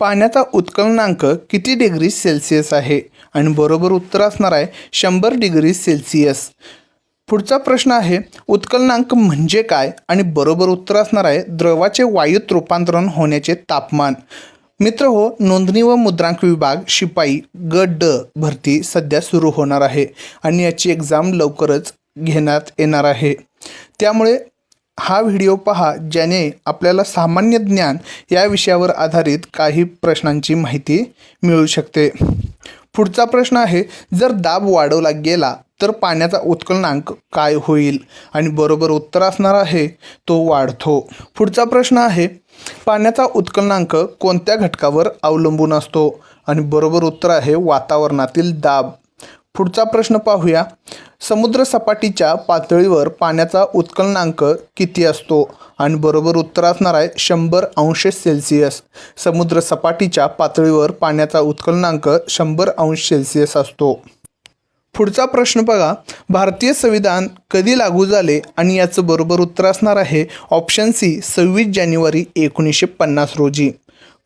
पाण्याचा उत्कलनांक किती degree Celsius आहे? आणि बरोबर उत्तर असणार आहे शंभर डिग्री सेल्सिअस. पुढचा प्रश्न आहे उत्कलनांक म्हणजे काय? आणि बरोबर उत्तर असणार आहे द्रवाचे वायूत रूपांतरण होण्याचे तापमान. मित्र हो नोंदणी व मुद्रांक विभाग शिपाई ग ड भरती सध्या सुरू होणार आहे. आणि याची एक्झाम लवकरच घेण्यात येणार आहे. त्यामुळे हा व्हिडिओ पहा ज्याने आपल्याला सामान्य ज्ञान या विषयावर आधारित काही प्रश्नांची माहिती मिळू शकते. पुढचा प्रश्न आहे जर दाब वाढवला गेला तर पाण्याचा उत्कलनांक काय होईल? आणि बरोबर उत्तर असणार आहे तो वाढतो. पुढचा प्रश्न आहे पाण्याचा उत्कलनांक कोणत्या घटकावर अवलंबून असतो? आणि बरोबर उत्तर आहे वातावरणातील दाब. पुढचा प्रश्न पाहूया समुद्रसपाटीच्या पातळीवर पाण्याचा उत्कलनांक किती असतो? आणि बरोबर उत्तर असणार आहे शंभर अंश सेल्सिअस. समुद्र सपाटीच्या पातळीवर पाण्याचा उत्कलनांक शंभर अंश सेल्सिअस असतो. पुढचा प्रश्न बघा. भारतीय संविधान कधी लागू झाले आणि याचं बरोबर उत्तर असणार आहे ऑप्शन सी सव्वीस जानेवारी एकोणीसशे पन्नास रोजी.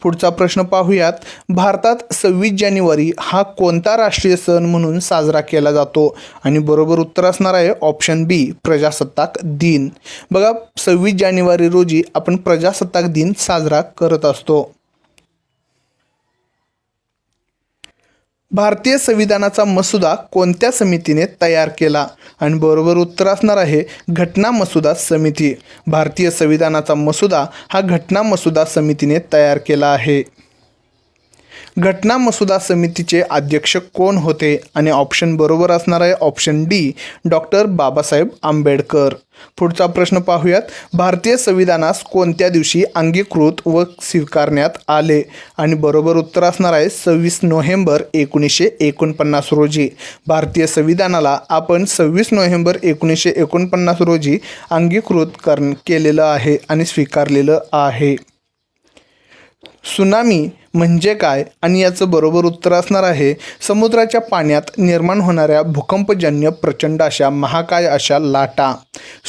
पुढचा प्रश्न पाहूयात. भारतात सव्वीस जानेवारी हा कोणता राष्ट्रीय सण म्हणून साजरा केला जातो? आणि बरोबर उत्तर असणार आहे ऑप्शन बी प्रजासत्ताक दिन. बघा सव्वीस जानेवारी रोजी आपण प्रजासत्ताक दिन साजरा करत असतो. भारतीय संविधानाचा मसुदा कोणत्या समितीने तयार केला? आणि बरोबर उत्तर असणार आहे घटना मसुदा समिती. भारतीय संविधानाचा मसुदा हा घटना मसुदा समितीने तयार केला आहे. घटना मसुदा समितीचे अध्यक्ष कोण होते आणि ऑप्शन बरोबर असणार आहे option D doctor Babasaheb Ambedkar. पुढचा प्रश्न पाहूयात भारतीय संविधानास कोणत्या दिवशी अंगीकृत व स्वीकारण्यात आले? आणि बरोबर उत्तर असणार आहे सव्वीस नोव्हेंबर एकोणीसशे एकोणपन्नास रोजी. भारतीय संविधानाला आपण सव्वीस नोव्हेंबर एकोणीसशे एकोणपन्नास रोजी अंगीकृत कर केलेलं आहे आणि स्वीकारलेलं आहे. सुनामी म्हणजे काय आणि याचं बरोबर उत्तर असणार आहे समुद्राच्या पाण्यात निर्माण होणाऱ्या भूकंपजन्य प्रचंड अशा महाकाय अशा लाटा.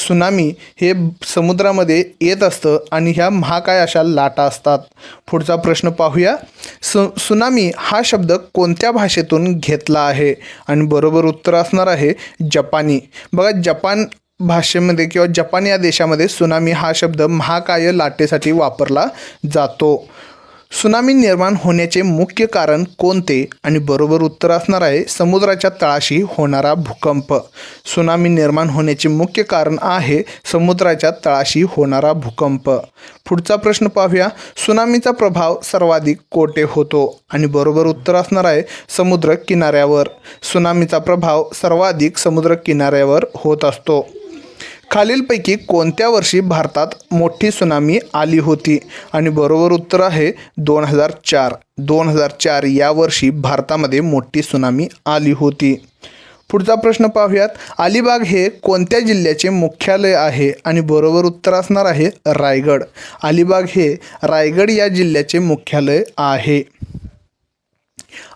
सुनामी हे समुद्रामध्ये येत असतं आणि ह्या महाकाय अशा लाटा असतात. पुढचा प्रश्न पाहूया. सु सुनामी हा शब्द कोणत्या भाषेतून घेतला आहे? आणि बरोबर उत्तर असणार आहे जपानी. बघा जपान भाषेमध्ये किंवा जपान या देशामध्ये सुनामी हा शब्द महाकाय लाटेसाठी वापरला जातो. सुनामी निर्माण होण्याचे मुख्य कारण कोणते आणि बरोबर उत्तर असणार आहे समुद्राच्या तळाशी होणारा भूकंप. सुनामी निर्माण होण्याचे मुख्य कारण आहे समुद्राच्या तळाशी होणारा भूकंप. पुढचा प्रश्न पाहूया. सुनामीचा प्रभाव सर्वाधिक कोठे होतो आणि बरोबर उत्तर असणार आहे समुद्र किनाऱ्यावर सुनामीचा प्रभाव सर्वाधिक समुद्र किनाऱ्यावर होत असतो. खालीलपैकी कोणत्या वर्षी भारतात मोठी सुनामी आली होती? आणि बरोबर उत्तर आहे दोन हजार चार. दोन हजार चार या वर्षी भारतामध्ये मोठी सुनामी आली होती. पुढचा प्रश्न पाहूयात. अलिबाग हे कोणत्या जिल्ह्याचे मुख्यालय आहे? आणि बरोबर उत्तर असणार आहे रायगड. अलिबाग हे रायगड या जिल्ह्याचे मुख्यालय आहे.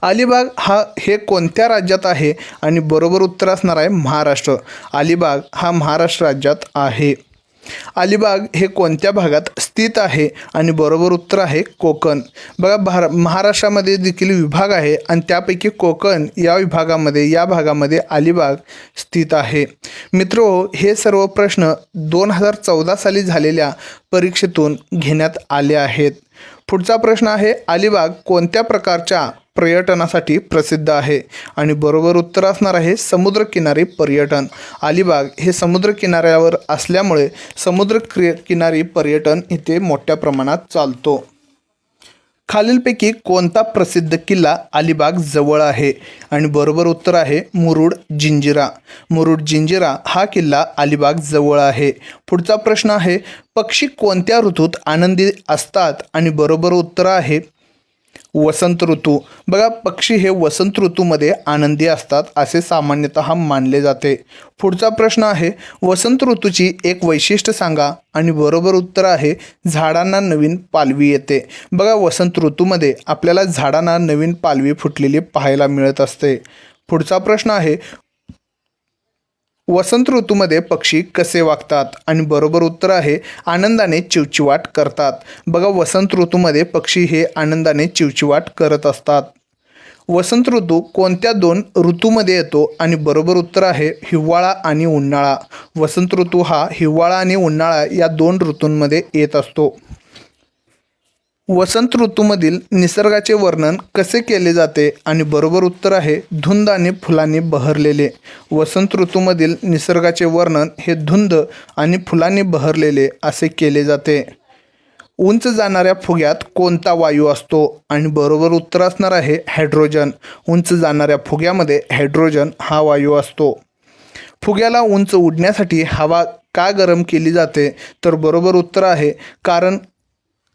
अलिबाग हा हे कोणत्या राज्यात आहे? आणि बरोबर उत्तर असणार आहे महाराष्ट्र. अलिबाग हा महाराष्ट्र राज्यात आहे. अलिबाग हे कोणत्या भागात स्थित आहे? आणि बरोबर उत्तर आहे कोकण. बघा भार महाराष्ट्रामध्ये देखील विभाग आहे आणि त्यापैकी कोकण या विभागामध्ये या भागामध्ये अलिबाग स्थित आहे. मित्र हे सर्व प्रश्न दोन हजार चौदा साली झालेल्या परीक्षेतून घेण्यात आले आहेत. पुढचा प्रश्न आहे अलिबाग कोणत्या प्रकारच्या पर्यटनासाठी प्रसिद्ध आहे? आणि बरोबर उत्तर असणार आहे समुद्रकिनारी पर्यटन. अलिबाग हे समुद्रकिनाऱ्यावर असल्यामुळे समुद्र क्रि किनारी पर्यटन इथे मोठ्या प्रमाणात चालतो. खालीलपैकी कोणता प्रसिद्ध किल्ला अलिबाग जवळ आहे? आणि बरोबर उत्तर आहे मुरुड जिंजिरा. मुरुड जिंजिरा हा किल्ला अलिबाग जवळ आहे. पुढचा प्रश्न आहे पक्षी कोणत्या ऋतूत आनंदी असतात? आणि बरोबर उत्तर आहे वसंत ऋतू. बघा पक्षी हे वसंत ऋतूमध्ये आनंदी असतात असे सामान्यतः मानले जाते. पुढचा प्रश्न आहे वसंत ऋतूची एक वैशिष्ट्य सांगा आणि बरोबर उत्तर आहे झाडांना नवीन पालवी येते. बघा वसंत ऋतूमध्ये आपल्याला झाडांना नवीन पालवी फुटलेली पाहायला मिळत असते. पुढचा प्रश्न आहे वसंत ऋतूमध्ये पक्षी कसे वागतात आणि बरोबर उत्तर आहे आनंदाने चिवचिवाट करतात. बघा वसंत ऋतूमध्ये पक्षी हे आनंदाने चिवचिवाट करत असतात. वसंत ऋतू कोणत्या दोन ऋतूमध्ये येतो आणि बरोबर उत्तर आहे हिवाळा आणि उन्हाळा. वसंत ऋतू हा हिवाळा आणि उन्हाळा या दोन ऋतूंमध्ये येत असतो. वसंत ऋतूमधील निसर्गाचे वर्णन कसे केले जाते आणि बरोबर उत्तर आहे धुंद आणि फुलांनी बहरलेले. वसंत ऋतूमधील निसर्गाचे वर्णन हे धुंद आणि फुलांनी बहरलेले असे केले जाते. उंच जाणाऱ्या फुग्यात कोणता वायू असतो? आणि बरोबर उत्तर असणार आहे हायड्रोजन. उंच जाणाऱ्या फुग्यामध्ये हायड्रोजन हा वायू असतो. फुग्याला उंच उडण्यासाठी हवा का गरम केली जाते? तर बरोबर उत्तर आहे कारण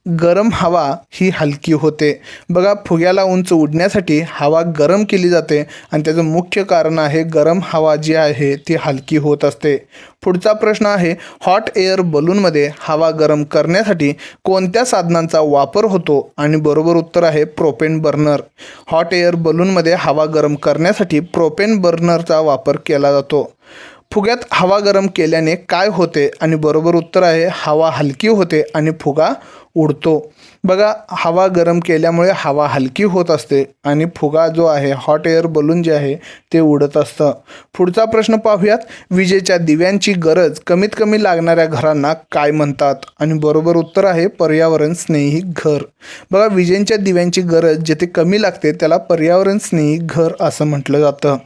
गरम हवा ही हलकी होते. बघा फुग्याला उंच उडण्यासाठी हवा गरम केली जाते आणि त्याचं मुख्य कारण आहे गरम हवा जी आहे ती हलकी होत असते. पुढचा प्रश्न आहे हॉट एअर बलूनमध्ये हवा गरम करण्यासाठी कोणत्या साधनांचा वापर होतो? आणि बरोबर उत्तर आहे प्रोपेन बर्नर हॉट एअर बलूनमध्ये हवा गरम करण्यासाठी प्रोपेन बर्नरचा वापर केला जातो. फुग्यात हवा गरम केल्याने काय होते? आणि बरोबर उत्तर आहे हवा हलकी होते आणि फुगा उडतो. बघा हवा गरम केल्यामुळे हवा हलकी होत असते आणि फुगा जो आहे हॉट एअर बलून जे आहे ते उडत असतं. पुढचा प्रश्न पाहूयात विजेच्या दिव्यांची गरज कमीत कमी लागणाऱ्या घरांना काय म्हणतात? आणि बरोबर उत्तर आहे पर्यावरण स्नेही घर. बघा विजेच्या दिव्यांची गरज जिथे कमी लागते त्याला पर्यावरण स्नेही घर असं म्हटलं जातं.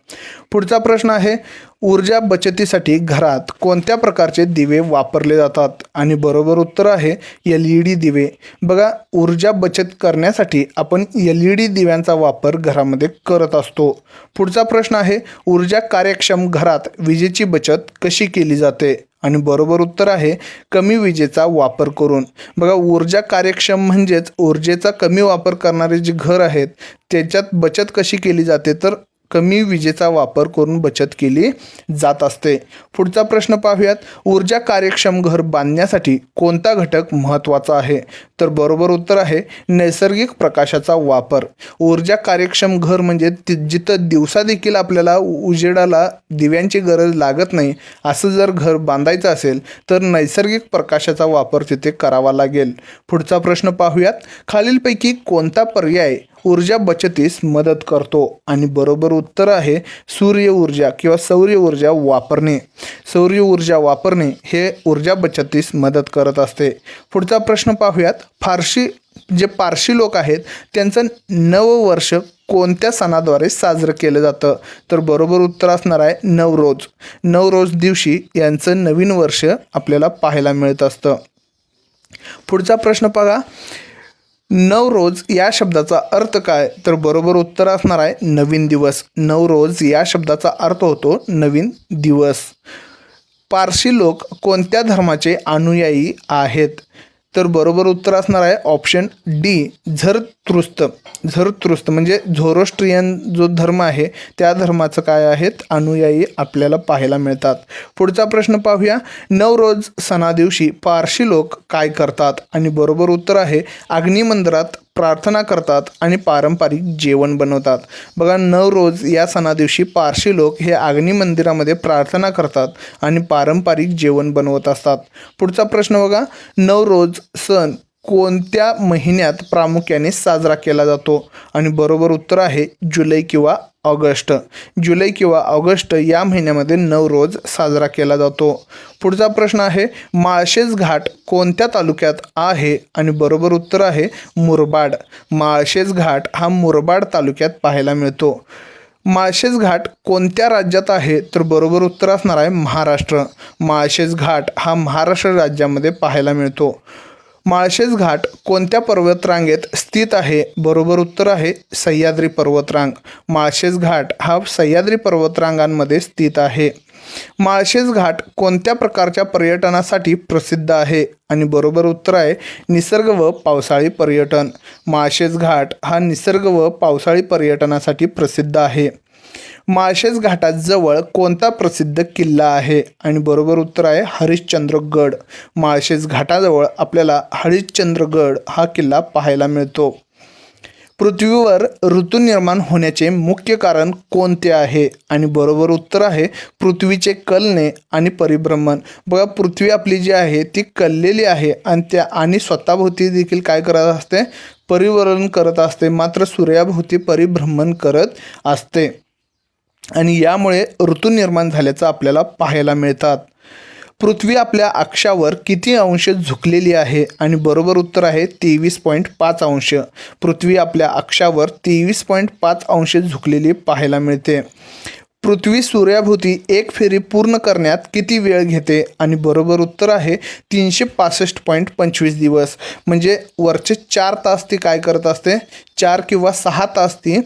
पुढचा प्रश्न आहे ऊर्जा बचतीसाठी घरात कोणत्या प्रकारचे दिवे वापरले जातात? आणि बरोबर उत्तर आहे एल ई डी दिवे. बघा ऊर्जा बचत करण्यासाठी आपण एल ई डी दिव्यांचा वापर घरामध्ये करत असतो. पुढचा प्रश्न आहे ऊर्जा कार्यक्षम घरात विजेची बचत कशी केली जाते? आणि बरोबर उत्तर आहे कमी विजेचा वापर करून. बघा ऊर्जा कार्यक्षम म्हणजेच ऊर्जेचा कमी वापर करणारे जे घर आहेत त्याच्यात बचत कशी केली जाते? तर कमी विजेचा वापर करून बचत केली जात असते. पुढचा प्रश्न पाहूयात ऊर्जा कार्यक्षम घर बांधण्यासाठी कोणता घटक महत्त्वाचा आहे? तर बरोबर उत्तर आहे नैसर्गिक प्रकाशाचा वापर. ऊर्जा कार्यक्षम घर म्हणजे ति जिथं दिवसा देखील आपल्याला उजेडाला दिव्यांची गरज लागत नाही असं जर घर बांधायचं असेल तर नैसर्गिक प्रकाशाचा वापर तिथे करावा लागेल. पुढचा प्रश्न पाहूयात खालीलपैकी कोणता पर्याय ऊर्जा बचतीस मदत करतो आणि बरोबर उत्तर आहे सूर्य ऊर्जा किंवा सौर ऊर्जा वापरणे. सौर ऊर्जा वापरणे हे ऊर्जा बचतीस मदत करत असते. पुढचा प्रश्न पाहूयात. फारशी जे पारशी लोक आहेत त्यांचं नववर्ष कोणत्या सणाद्वारे साजरं केलं जातं? तर बरोबर उत्तर असणार आहे नवरोज नवरोज दिवशी यांचं नवीन वर्ष आपल्याला पाहायला मिळत असतं. पुढचा प्रश्न बघा. नवरोज या शब्दाचा अर्थ काय? तर बरोबर उत्तर असणार आहे नवीन दिवस. नवरोज या शब्दाचा अर्थ होतो नवीन दिवस. पारशी लोक कोणत्या धर्माचे अनुयायी आहेत? तर बरोबर उत्तर असणार आहे ऑप्शन डी. झर तृस्त झरतृस्त म्हणजे झोरोस्ट्रियन जो धर्म आहे त्या धर्माचं काय आहेत? अनुयायी आपल्याला पाहायला मिळतात. पुढचा प्रश्न पाहूया. नवरोज सणादिवशी पारशी लोक काय करतात? आणि बरोबर उत्तर आहे अग्निमंदिरात प्रार्थना करतात आणि पारंपरिक जेवण बनवतात. बघा नवरोज या सणादिवशी पारशी लोक हे अग्नी मंदिरामध्ये प्रार्थना करतात आणि पारंपरिक जेवण बनवत असतात. पुढचा प्रश्न बघा. नवरोज सण कोणत्या महिन्यात प्रामुख्याने साजरा केला जातो? आणि बरोबर उत्तर आहे जुलै किंवा ऑगस्ट. जुलै किंवा ऑगस्ट या महिन्यामध्ये नऊ रोज साजरा केला जातो. पुढचा प्रश्न आहे माळशेज घाट कोणत्या तालुक्यात आहे? आणि बरोबर उत्तर आहे मुरबाड. माळशेज घाट हा मुरबाड तालुक्यात पाहायला मिळतो. माळशेज घाट कोणत्या राज्यात आहे? तर बरोबर उत्तर असणार आहे महाराष्ट्र. माळशेज घाट हा महाराष्ट्र राज्यामध्ये पाहायला मिळतो. माळशेज घाट कोणत्या पर्वतरांगेत स्थित आहे? बरोबर उत्तर आहे सह्याद्री पर्वतरांग. माळशेज घाट हा सह्याद्री पर्वतरांगांमध्ये स्थित आहे. माळशेज घाट कोणत्या प्रकारच्या पर्यटनासाठी प्रसिद्ध आहे? आणि बरोबर उत्तर आहे निसर्ग व पावसाळी पर्यटन. माळशेज घाट हा निसर्ग व पावसाळी पर्यटनासाठी प्रसिद्ध आहे. माळशेज घाटाजवळ कोणता प्रसिद्ध किल्ला आहे? आणि बरोबर उत्तर आहे हरिश्चंद्रगड. माळशेज घाटाजवळ आपल्याला हरिश्चंद्रगड हा किल्ला पाहायला मिळतो. पृथ्वीवर ऋतू निर्माण होण्याचे मुख्य कारण कोणते आहे? आणि बरोबर उत्तर आहे पृथ्वीचे कलने आणि परिभ्रमण. बघा पृथ्वी आपली जी आहे ती कललेली आहे आणि त्या आणि स्वतःभोवती देखील काय करत असते? परिवरण करत असते. मात्र सूर्याभोवती परिभ्रमण करत असते. आणि यामुळे ऋतू निर्माण झाल्याचं आपल्याला पाहायला मिळतात. पृथ्वी आपल्या अक्षावर किती अंश झुकलेली आहे आणि बरोबर उत्तर आहे तेवीस पॉईंट पाच अंश. पृथ्वी आपल्या अक्षावर तेवीस पॉईंट पाच अंश झुकलेली पाहायला मिळते. पृथ्वी सूर्याभोवती एक फेरी पूर्ण करण्यात किती वेळ घेते? आणि बरोबर उत्तर आहे तीनशे पासष्ट पॉईंट पंचवीस दिवस. म्हणजे वरचे चार तास ती काय करत असते? चार किंवा सहा तास ती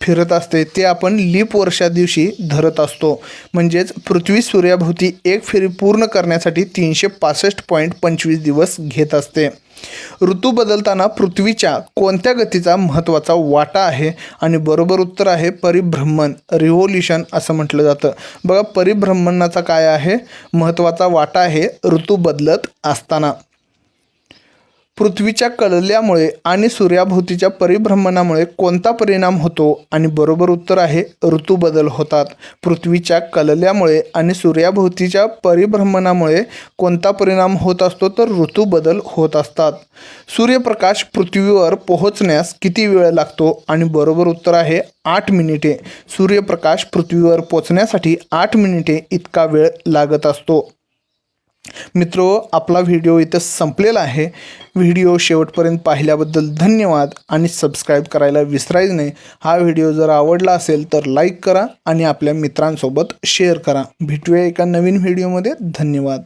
फिरत असते. ते आपण लीप वर्षा दिवशी धरत असतो. म्हणजेच पृथ्वी सूर्याभोवती एक फेरी पूर्ण करण्यासाठी तीनशे पासष्ट पॉईंट पंचवीस दिवस घेत असते. ऋतू बदलताना पृथ्वीच्या कोणत्या गतीचा महत्त्वाचा वाटा आहे आणि बरोबर उत्तर आहे परिभ्रमण रिव्होल्युशन असं म्हटलं जातं. बघा परिभ्रमणाचा काय आहे? महत्त्वाचा वाटा आहे ऋतू बदलत असताना. पृथ्वीच्या कलल्यामुळे आणि सूर्याभोवतीच्या परिभ्रमणामुळे कोणता परिणाम होतो? आणि बरोबर उत्तर आहे ऋतू बदल होतात. पृथ्वीच्या कलल्यामुळे आणि सूर्याभोवतीच्या परिभ्रमणामुळे कोणता परिणाम होत असतो तर ऋतू बदल होत असतात. सूर्यप्रकाश पृथ्वीवर पोहोचण्यास किती वेळ लागतो? आणि बरोबर उत्तर आहे आठ मिनिटे. सूर्यप्रकाश पृथ्वीवर पोचण्यासाठी आठ मिनिटे इतका वेळ लागत असतो. मित्रो आपला व्हिडिओ इथं संपलेला आहे. व्हिडिओ शेवटपर्यंत पाहिल्याबद्दल धन्यवाद आणि सबस्क्राईब करायला विसरायचं नाही. हा व्हिडिओ जर आवडला असेल तर लाईक करा आणि आपल्या मित्रांसोबत शेअर करा. भेटूया एका नवीन व्हिडिओमध्ये. धन्यवाद.